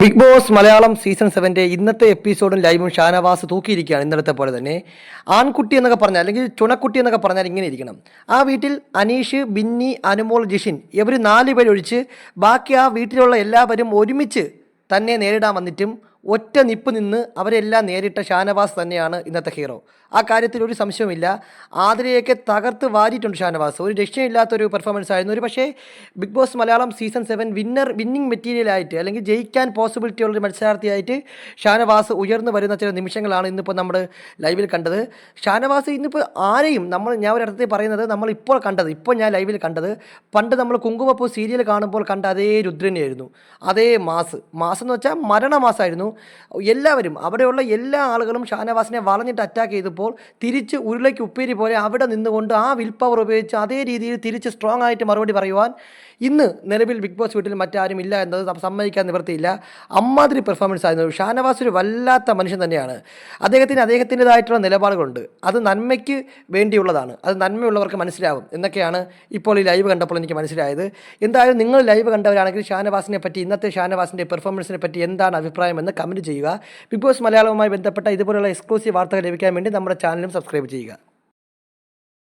Big boss Malayalam season സെവന്റെ ഇന്നത്തെ എപ്പിസോഡും ലൈവും ഷാനവാസ് തൂക്കിയിരിക്കുകയാണ് ഇന്നലത്തെ പോലെ തന്നെ. ആൺകുട്ടി എന്നൊക്കെ പറഞ്ഞാൽ അല്ലെങ്കിൽ ചുണക്കുട്ടി എന്നൊക്കെ പറഞ്ഞാൽ ഇങ്ങനെ ഇരിക്കണം. ആ വീട്ടിൽ അനീഷ് ബിന്നി അനുമോൾ ജിഷിൻ ഇവർ നാല് പേരൊഴിച്ച് ബാക്കി ആ വീട്ടിലുള്ള എല്ലാവരും ഒരുമിച്ച് തന്നെ നേരിടാൻ വന്നിട്ടും ഒറ്റ നിപ്പ് നിന്ന് അവരെല്ലാം നേരിട്ട ഷാനവാസ് തന്നെയാണ് ഇന്നത്തെ ഹീറോ. ആ കാര്യത്തിൽ ഒരു സംശയവുമില്ല. ആതിരയൊക്കെ തകർത്ത് വാരിയിട്ടുണ്ട് ഷാനവാസ്. ഒരു രക്ഷയില്ലാത്തൊരു പെർഫോമൻസ് ആയിരുന്നു. ഒരു പക്ഷേ Bigg Boss Malayalam season seven winner winning മെറ്റീരിയലായിട്ട് അല്ലെങ്കിൽ ജയിക്കാൻ പോസിബിലിറ്റി ഉള്ളൊരു മത്സരാർത്ഥിയായിട്ട് ഷാനവാസ് ഉയർന്നു വരുന്ന ചില നിമിഷങ്ങളാണ് ഇന്നിപ്പോൾ നമ്മൾ ലൈവിൽ കണ്ടത്. ഷാനവാസ് ഇന്നിപ്പോൾ ആരെയും നമ്മൾ ഞാൻ ഒരിടത്ത് പറയുന്നത് നമ്മൾ ഇപ്പോൾ കണ്ടത് ഇപ്പോൾ ഞാൻ ലൈവിൽ കണ്ടത് പണ്ട് നമ്മൾ കുങ്കുമപ്പൂ സീരിയൽ കാണുമ്പോൾ കണ്ട അതേ രുദ്രനെയായിരുന്നു. അതേ മാസ്. മാസം എന്ന് വെച്ചാൽ മരണമാസമായിരുന്നു എല്ലാവരും അവിടെയുള്ള എല്ലാ ആളുകളും ഷാനവാസിനെ വളഞ്ഞിട്ട് അറ്റാക്ക് ചെയ്തപ്പോൾ തിരിച്ച് ഉരുളയ്ക്ക് ഉപ്പേരി പോലെ അവിടെ നിന്നുകൊണ്ട് ആ വിൽ പവർ ഉപയോഗിച്ച് അതേ രീതിയിൽ തിരിച്ച് സ്ട്രോങ് ആയിട്ട് മറുപടി പറയുവാൻ ഇന്ന് നിലവിൽ ബിഗ് ബോസ് വീട്ടിൽ മറ്റാരും ഇല്ല എന്നത് സമ്മതിക്കാൻ നിവൃത്തിയില്ല. അമ്മാതിരി പെർഫോമൻസ് ആയിരുന്നു. ഷാനവാസ് ഒരു വല്ലാത്ത മനുഷ്യൻ തന്നെയാണ്. അദ്ദേഹത്തിന് അദ്ദേഹത്തിന്റെതായിട്ടുള്ള നിലപാടുകളുണ്ട്. അത് നന്മയ്ക്ക് വേണ്ടിയുള്ളതാണ്. അത് നന്മയുള്ളവർക്ക് മനസ്സിലാവും എന്നൊക്കെയാണ് ഇപ്പോൾ ഈ ലൈവ് കണ്ടപ്പോൾ എനിക്ക് മനസ്സിലായത്. എന്തായാലും നിങ്ങൾ ലൈവ് കണ്ടവരാണെങ്കിൽ ഷാനവാസിനെ പറ്റി ഇന്നത്തെ ഷാനവാസിന്റെ പെർഫോമൻസിനെ പറ്റി എന്താണ് അഭിപ്രായം എന്ന് കമന്റ് ചെയ്യുക. ബിഗ് ബോസ് മലയാളവുമായി ബന്ധപ്പെട്ട ഇതുപോലുള്ള എക്സ്ക്ലൂസീവ് വാർത്തകൾ ലഭിക്കാൻ വേണ്ടി നമ്മുടെ ചാനലും സബ്സ്ക്രൈബ് ചെയ്യുക.